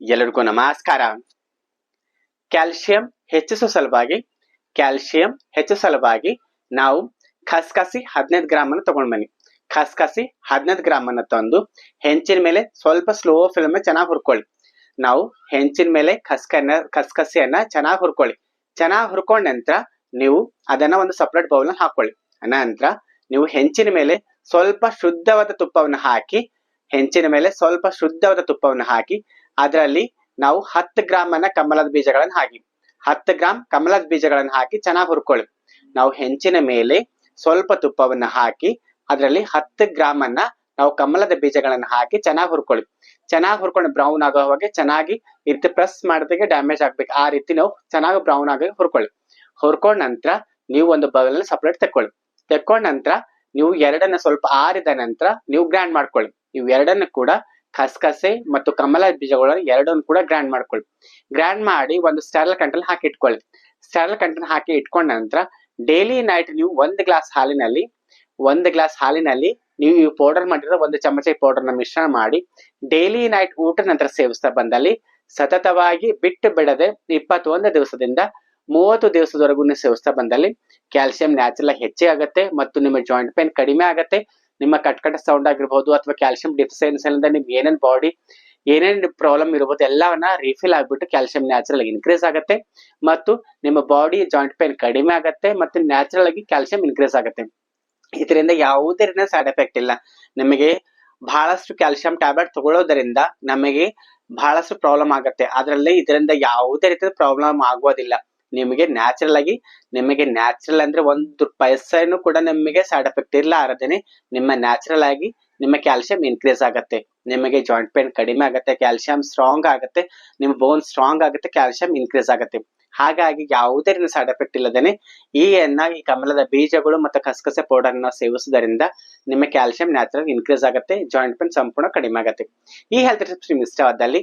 ಎಲ್ಲರಿಗೂ ನಮಸ್ಕಾರ. ಕ್ಯಾಲ್ಸಿಯಂ ಹೆಚ್ಚಿಸುವ ಸಲುವಾಗಿ ಕ್ಯಾಲ್ಸಿಯಂ ಹೆಚ್ಚಿಸುವ ಸಲುವಾಗಿ ನಾವು ಖಸ್ಕಸಿ ಹದಿನೈದು ಗ್ರಾಮ್ ಅನ್ನು ತಗೊಂಡ್ ಬನ್ನಿ ಖಸ್ಕಸಿ ಹದಿನೈದು ಗ್ರಾಮ್ ಅನ್ನು ತಂದು ಹೆಂಚಿನ ಮೇಲೆ ಸ್ವಲ್ಪ ಸ್ಲೋ ಫಿಲ್ಮ್ ಚೆನ್ನಾಗಿ ಹುರ್ಕೊಳ್ಳಿ. ನಾವು ಹೆಂಚಿನ ಮೇಲೆ ಖಸ್ಕನ್ನ, ಖಸ್ಕಸಿಯನ್ನ ಚೆನ್ನಾಗಿ ಹುರ್ಕೊಳ್ಳಿ. ಚೆನ್ನಾಗಿ ಹುರ್ಕೊಂಡ ನಂತರ ನೀವು ಅದನ್ನ ಒಂದು ಸಪ್ರೇಟ್ ಬೌಲ್ ಹಾಕೊಳ್ಳಿ. ನಂತರ ನೀವು ಹೆಂಚಿನ ಮೇಲೆ ಸ್ವಲ್ಪ ಶುದ್ಧವಾದ ತುಪ್ಪವನ್ನು ಹಾಕಿ, ಹೆಂಚಿನ ಮೇಲೆ ಸ್ವಲ್ಪ ಶುದ್ಧವಾದ ತುಪ್ಪವನ್ನು ಹಾಕಿ ಅದರಲ್ಲಿ ನಾವು ಹತ್ತು ಗ್ರಾಮ್ ಅನ್ನ ಕಮಲದ ಬೀಜಗಳನ್ನು ಹಾಕಿ, ಹತ್ತು ಗ್ರಾಮ್ ಕಮಲದ ಬೀಜಗಳನ್ನು ಹಾಕಿ ಚೆನ್ನಾಗಿ ಹುರ್ಕೊಳ್ಳಿ. ನಾವು ಹೆಂಚಿನ ಮೇಲೆ ಸ್ವಲ್ಪ ತುಪ್ಪವನ್ನ ಹಾಕಿ, ಅದರಲ್ಲಿ ಹತ್ತು ಗ್ರಾಮ್ ಅನ್ನ ನಾವು ಕಮಲದ ಬೀಜಗಳನ್ನು ಹಾಕಿ ಚೆನ್ನಾಗಿ ಹುರ್ಕೊಳ್ಳಿ. ಚೆನ್ನಾಗಿ ಹುರ್ಕೊಂಡು ಬ್ರೌನ್ ಆಗೋ ಹಾಗೆ ಚೆನ್ನಾಗಿ ಈ ಪ್ರೆಸ್ ಮಾಡಿದಾಗ ಡ್ಯಾಮೇಜ್ ಆಗ್ಬೇಕು. ಆ ರೀತಿ ನಾವು ಚೆನ್ನಾಗಿ ಬ್ರೌನ್ ಆಗಿ ಹುರ್ಕೊಳ್ಳಿ. ಹುರ್ಕೊಂಡ ನಂತರ ನೀವು ಒಂದು ಬೌಲ್ ಸಪ್ರೇಟ್ ತಕ್ಕೊಳ್ಳಿ. ತೆಕ್ಕೊಂಡ ನಂತರ ನೀವು ಎರಡನ್ನ ಸ್ವಲ್ಪ ಆರಿದ ನಂತರ ನೀವು ಗ್ರ್ಯಾಂಡ್ ಮಾಡ್ಕೊಳ್ಳಿ. ನೀವು ಎರಡನ್ನು ಕೂಡ ಖಸಖಸೆ ಮತ್ತು ಕಮಲ ಬೀಜಗಳನ್ನು ಎರಡನ್ನು ಕೂಡ ಗ್ರ್ಯಾಂಡ್ ಮಾಡ್ಕೊಳ್ಳಿ. ಗ್ರೈಂಡ್ ಮಾಡಿ ಒಂದು ಸ್ಟೆರಲ್ ಕಂಟ್ರಲ್ ಹಾಕಿ ಇಟ್ಕೊಳ್ಳಿ. ಸ್ಟೆರಲ್ ಕಂಟ್ರಲ್ ಹಾಕಿ ಇಟ್ಕೊಂಡ ನಂತರ ಡೈಲಿ ನೈಟ್ ನೀವು ಒಂದು ಗ್ಲಾಸ್ ಹಾಲಿನಲ್ಲಿ, ಒಂದು ಗ್ಲಾಸ್ ಹಾಲಿನಲ್ಲಿ ನೀವು ಈ ಪೌಡರ್ ಮಾಡಿರೋ ಒಂದು ಚಮಚ ಪೌಡರ್ನ ಮಿಶ್ರಣ ಮಾಡಿ ಡೈಲಿ ನೈಟ್ ಊಟ ನಂತರ ಸೇವಿಸ್ತಾ ಬಂದಲ್ಲಿ ಸತತವಾಗಿ ಬಿಟ್ಟು ಬಿಡದೆ ಇಪ್ಪತ್ತೊಂದು ದಿವಸದಿಂದ ಮೂವತ್ತು ದಿವಸದವರೆಗೂ ಸೇವಿಸ್ತಾ ಬಂದಲ್ಲಿ ಕ್ಯಾಲ್ಸಿಯಂ ನ್ಯಾಚುರಲ್ ಆಗಿ ಹೆಚ್ಚೇ ಆಗುತ್ತೆ ಮತ್ತು ನಿಮ್ಮ ಜಾಯಿಂಟ್ ಪೇನ್ ಕಡಿಮೆ ಆಗುತ್ತೆ. ನಿಮ್ಮ ಕಟ್ಕಟ ಕಟ್ ಸೌಂಡ್ ಆಗಿರ್ಬೋದು ಅಥವಾ ಕ್ಯಾಲ್ಸಿಯಂ ಡಿಫಿಷಿಯನ್ಸಿ ಇಂದ ನಿಮ್ಗೆ ಏನೇನು ಬಾಡಿ ಏನೇನು ಪ್ರಾಬ್ಲಮ್ ಇರ್ಬೋದು ಎಲ್ಲವನ್ನ ರೀಫಿಲ್ ಆಗಿಬಿಟ್ಟು ಕ್ಯಾಲ್ಸಿಯಂ ನ್ಯಾಚುರಲ್ ಆಗಿ ಇನ್ಕ್ರೀಸ್ ಆಗುತ್ತೆ. ಮತ್ತು ನಿಮ್ಮ ಬಾಡಿ ಜಾಯಿಂಟ್ ಪೇನ್ ಕಡಿಮೆ ಆಗುತ್ತೆ ಮತ್ತು ನ್ಯಾಚುರಲ್ ಆಗಿ ಕ್ಯಾಲ್ಸಿಯಂ ಇನ್ಕ್ರೀಸ್ ಆಗುತ್ತೆ. ಇದರಿಂದ ಯಾವುದೇ ರೀತಿಯ ಸೈಡ್ ಎಫೆಕ್ಟ್ ಇಲ್ಲ. ನಿಮಗೆ ಬಹಳಷ್ಟು ಕ್ಯಾಲ್ಸಿಯಂ ಟ್ಯಾಬ್ಲೆಟ್ ತಗೊಳ್ಳೋದರಿಂದ ನಮಗೆ ಬಹಳಷ್ಟು ಪ್ರಾಬ್ಲಮ್ ಆಗುತ್ತೆ. ಅದರಲ್ಲಿ ಇದರಿಂದ ಯಾವುದೇ ರೀತಿಯ ಪ್ರಾಬ್ಲಮ್ ಆಗೋದಿಲ್ಲ. ನಿಮಗೆ ನ್ಯಾಚುರಲ್ ಆಗಿ, ನಿಮಗೆ ನ್ಯಾಚುರಲ್ ಅಂದ್ರೆ ಒಂದು ಪೈಸೆನೂ ಕೂಡ ನಿಮಗೆ ಸೈಡ್ ಎಫೆಕ್ಟ್ ಇರ್ಲಾರದೇನೆ ನಿಮ್ಮ ನ್ಯಾಚುರಲ್ ಆಗಿ ನಿಮ್ಮ ಕ್ಯಾಲ್ಸಿಯಂ ಇನ್ಕ್ರೀಸ್ ಆಗುತ್ತೆ. ನಿಮಗೆ ಜಾಯಿಂಟ್ ಪೇನ್ ಕಡಿಮೆ ಆಗುತ್ತೆ ಕ್ಯಾಲ್ಸಿಯಂ ಸ್ಟ್ರಾಂಗ್ ಆಗುತ್ತೆ, ನಿಮ್ಮ ಬೋನ್ ಸ್ಟ್ರಾಂಗ್ ಆಗುತ್ತೆ ಕ್ಯಾಲ್ಸಿಯಂ ಇನ್ಕ್ರೀಸ್ ಆಗುತ್ತೆ. ಹಾಗಾಗಿ ಯಾವುದೇ ರೀತಿಯ ಸೈಡ್ ಎಫೆಕ್ಟ್ ಇಲ್ಲದೇನೆ ಈ ಎನ್ನ ಈ ಕಮಲದ ಬೀಜಗಳು ಮತ್ತು ಕಸಕಸೆ ಪೌಡರ್ ಅನ್ನ ಸೇವಿಸುವುದರಿಂದ ನಿಮ್ಮ ಕ್ಯಾಲ್ಸಿಯಂ ನ್ಯಾಚುರಲ್ ಇನ್ಕ್ರೀಸ್ ಆಗುತ್ತೆ ಜಾಯಿಂಟ್ ಪೇನ್ ಸಂಪೂರ್ಣ ಕಡಿಮೆ ಆಗುತ್ತೆ. ಈ ಹೆಲ್ತ್ ಟಿಪ್ಸ್ ನಿಮ್ಗೆ ಇಷ್ಟವಾದಲ್ಲಿ